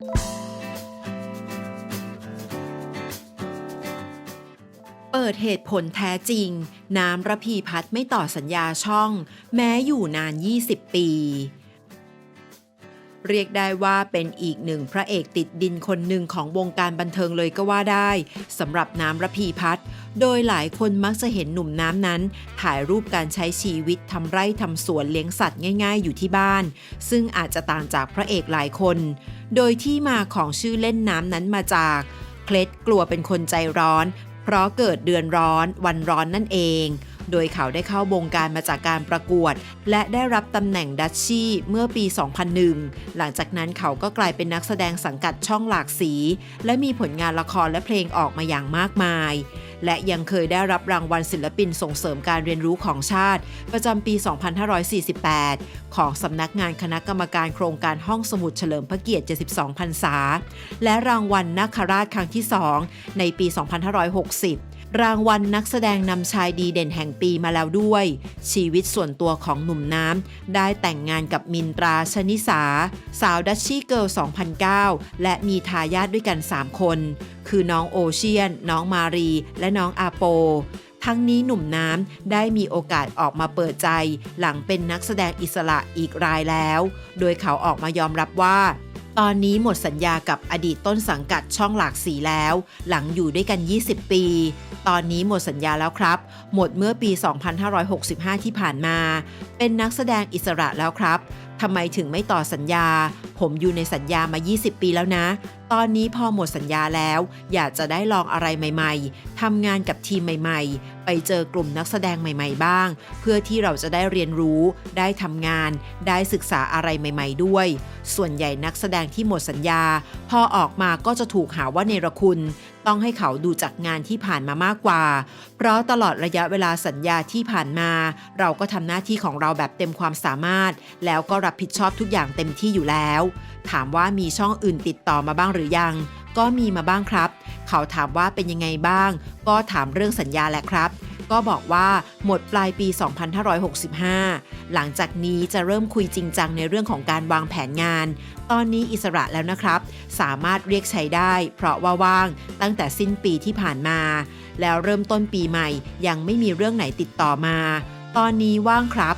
เปิดเหตุผลแท้จริง น้ำระพีพัฒน์ไม่ต่อสัญญาช่อง แม้อยู่นาน 20 ปี เรียกได้ว่าเป็นอีกหนึ่งพระเอกติดดินคนหนึ่งของวงการบันเทิงเลยก็ว่าได้สำหรับน้ำระพีพัฒน์โดยหลายคนมักจะเห็นหนุ่มน้ำนั้น ถ่ายรูปการใช้ชีวิตทำไร่ทำสวนเลี้ยงสัตว์ง่าย ๆ อยู่ที่บ้าน ซึ่งอาจจะต่างจากพระเอกหลายคน โดยที่มาของชื่อเล่นน้ำนั้นมาจากเคล็ดกลัวเป็นคนใจร้อน เพราะเกิดเดือนร้อน วันร้อนนั่นเอง โดยเขาได้เข้าวงการมาจากการประกวด และได้รับตำแหน่งดัชชี่เมื่อปี 2001 หลังจากนั้นเขาก็กลายเป็นนักแสดงสังกัดช่องหลากสี และมีผลงานละครและเพลงออกมาอย่างมากมาย และยังเคยได้รับรางวัลศิลปินส่งเสริมการเรียนรู้ของชาติ ประจำปี 2548 ของสำนักงานคณะกรรมการโครงการห้องสมุดเฉลิมพระเกียรติ 72 พรรษา และรางวัลนาคราชครั้งที่ 2 ในปี 2560 รางวัลนักแสดงนำชายดีเด่นแห่งปีมาแล้วด้วย ชีวิตส่วนตัวของหนุ่มน้ำ ได้แต่งงานกับมินตราชนิสา สาวดัชชี่เกิล2009 และมีทายาทด้วยกัน 3 คน คือน้องโอเชียน น้องมารี และน้องอาโปทั้งนี้หนุ่มน้ำได้มีโอกาสออกมาเปิดใจ หลังเป็นนักแสดงอิสระอีกรายแล้ว โดยเขาออกมายอมรับว่า ตอนนี้หมดสัญญากับอดีตต้นสังกัดช่องหลากสีแล้ว หลังอยู่ด้วยกัน 20 ปี ตอนนี้หมดสัญญาแล้วครับ หมดเมื่อปี 2565 ที่ผ่านมา เป็นนักแสดงอิสระแล้วครับ ทำไมถึงไม่ต่อสัญญา ผมอยู่ในสัญญามา 20 ปีแล้วนะ ตอนนี้พอหมดสัญญาแล้ว อยากจะได้ลองอะไรใหม่ ๆทำงานกับทีมใหม่ ๆ ไปเจอกลุ่มนักแสดงใหม่ ๆ บ้าง เพื่อที่เราจะได้เรียนรู้ ได้ทำงาน ได้ศึกษาอะไรใหม่ ๆ ด้วย ส่วนใหญ่นักแสดงที่หมดสัญญา พอออกมาก็จะถูกหาว่าเนรคุณ ต้องให้เขาดูจากงานที่ผ่านมามากกว่า เพราะตลอดระยะเวลาสัญญาที่ผ่านมา เราก็ทำหน้าที่ของเราแบบเต็มความสามารถ แล้วก็รับผิดชอบทุกอย่างเต็มที่อยู่แล้ว ถามว่ามีช่องอื่นติดต่อมาบ้างหรือยัง ก็มีมาบ้างครับ เขาถามว่าเป็นยังไงบ้าง ก็ถามเรื่องสัญญาแหละครับ ก็บอกว่าหมดปลายปี 2565 หลังจากนี้จะเริ่มคุยจริงจังในเรื่องของการวางแผนงาน ตอนนี้อิสระแล้วนะครับ สามารถเรียกใช้ได้ เพราะว่าว่างตั้งแต่สิ้นปีที่ผ่านมา แล้วเริ่มต้นปีใหม่ยังไม่มีเรื่องไหนติดต่อมา ตอนนี้ว่างครับ